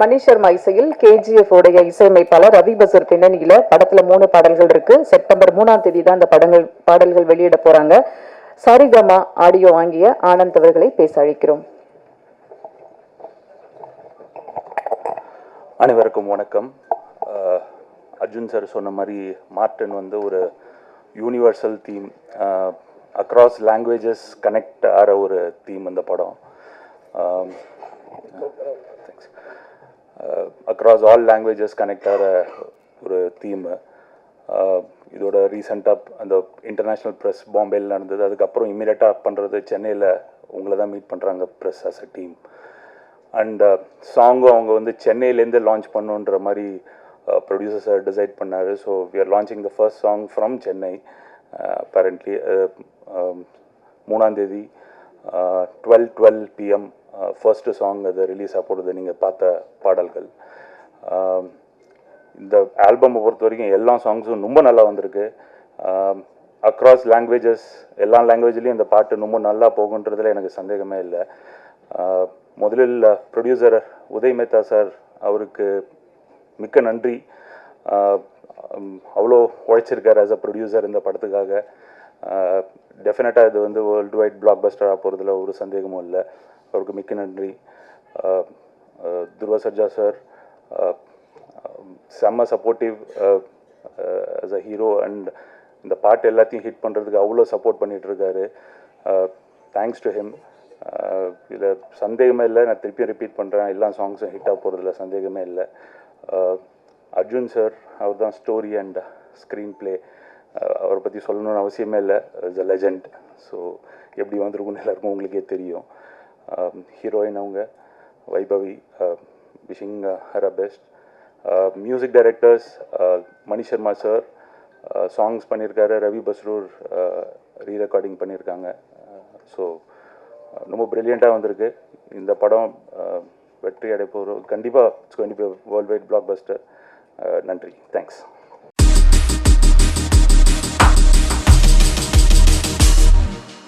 மணி சர்மா இசையில் கேஜிஎஃப் உடைய இசையமைப்பாளர் ரவி பசர் பின்னணியில படத்துல மூணு பாடல்கள் இருக்கு. செப்டம்பர் மூணாம் தேதி தான் அந்த படங்கள் பாடல்கள் வெளியிட போறாங்க. சரிகமா ஆடியோ வாங்கிய ஆனந்த் அவர்களை பேச அழைக்கிறோம். அனைவருக்கும் வணக்கம். அர்ஜுன் சார் சொன்ன மாதிரி மார்டன் வந்து ஒரு universal theme across languages connect ஆகிற ஒரு தீம் இந்த படம். Thanks across all languages connect ஆகிற ஒரு தீமு uh, இதோட ரீசெண்டாக அந்த இன்டர்நேஷ்னல் ப்ரெஸ் பாம்பேயில் நடந்தது. அதுக்கப்புறம் இம்மீடியட்டாக பண்ணுறது சென்னையில் உங்களை தான் மீட் பண்ணுறாங்க press as a team and சாங்கும் அவங்க வந்து சென்னையிலேருந்து லான்ச் பண்ணுன்ற மாதிரி ப்ரொடியூசர்ஸை டிசைட் பண்ணார். So we are launching the first song from Chennai apparently மூணாந்தேதி twelve twelve PM first song அது ரிலீஸ் ஆகப்படுது நீங்கள் பார்த்த பாடல்கள். இந்த ஆல்பமை பொறுத்த வரைக்கும் எல்லா சாங்ஸும் ரொம்ப நல்லா வந்திருக்கு. அக்ராஸ் லாங்குவேஜஸ் எல்லா லாங்குவேஜ்லேயும் இந்த பாட்டு ரொம்ப நல்லா போகுன்றதுல எனக்கு சந்தேகமே இல்லை. முதலில் ப்ரொடியூசர் உதய் மேத்தா சார் அவருக்கு மிக்க நன்றி. அவ்வளோ உழைச்சிருக்கார் ஆஸ் அ ப்ரொடியூசர் இந்த படத்துக்காக. டெஃபினட்டாக இது வந்து வேர்ல்டு வைட் பிளாக் பஸ்டராக போகிறதுல ஒரு சந்தேகமும் இல்லை. அவருக்கு மிக்க நன்றி. துருவ சர்ஜா சார் செம்ம supportive as a hero and இந்த பாட்டு எல்லாத்தையும் ஹிட் பண்ணுறதுக்கு அவ்வளோ சப்போர்ட் பண்ணிகிட்ருக்காரு தேங்க்ஸ் டு ஹிம் இதில் சந்தேகமே இல்லை. நான் திருப்பியும் ரிப்பீட் பண்ணுறேன் எல்லா சாங்ஸும் ஹிட் ஆக போகிறதுல சந்தேகமே இல்லை. அர்ஜுன் சார் அவர் தான் ஸ்டோரி அண்ட் ஸ்க்ரீன் ப்ளே அவரை பற்றி சொல்லணும்னு அவசியமே இல்லை. இஸ் அ லெஜண்ட் ஸோ எப்படி வந்திருக்குன்னு எல்லாருக்கும் உங்களுக்கே தெரியும். ஹீரோயின் அவங்க Vaibhavi wishing her best music directors Mani Sharma sir songs பண்ணியிருக்காரு ரவி பஸ்ரூர் ரீ ரெக்கார்டிங் பண்ணியிருக்காங்க ஸோ ரொம்ப ப்ரில்லியண்ட்டாக வந்திருக்கு. இந்த படம் வெற்றி அடைப்போர் கண்டிப்பாக it's going be worldwide blockbuster நன்றி. தேங்க்ஸ்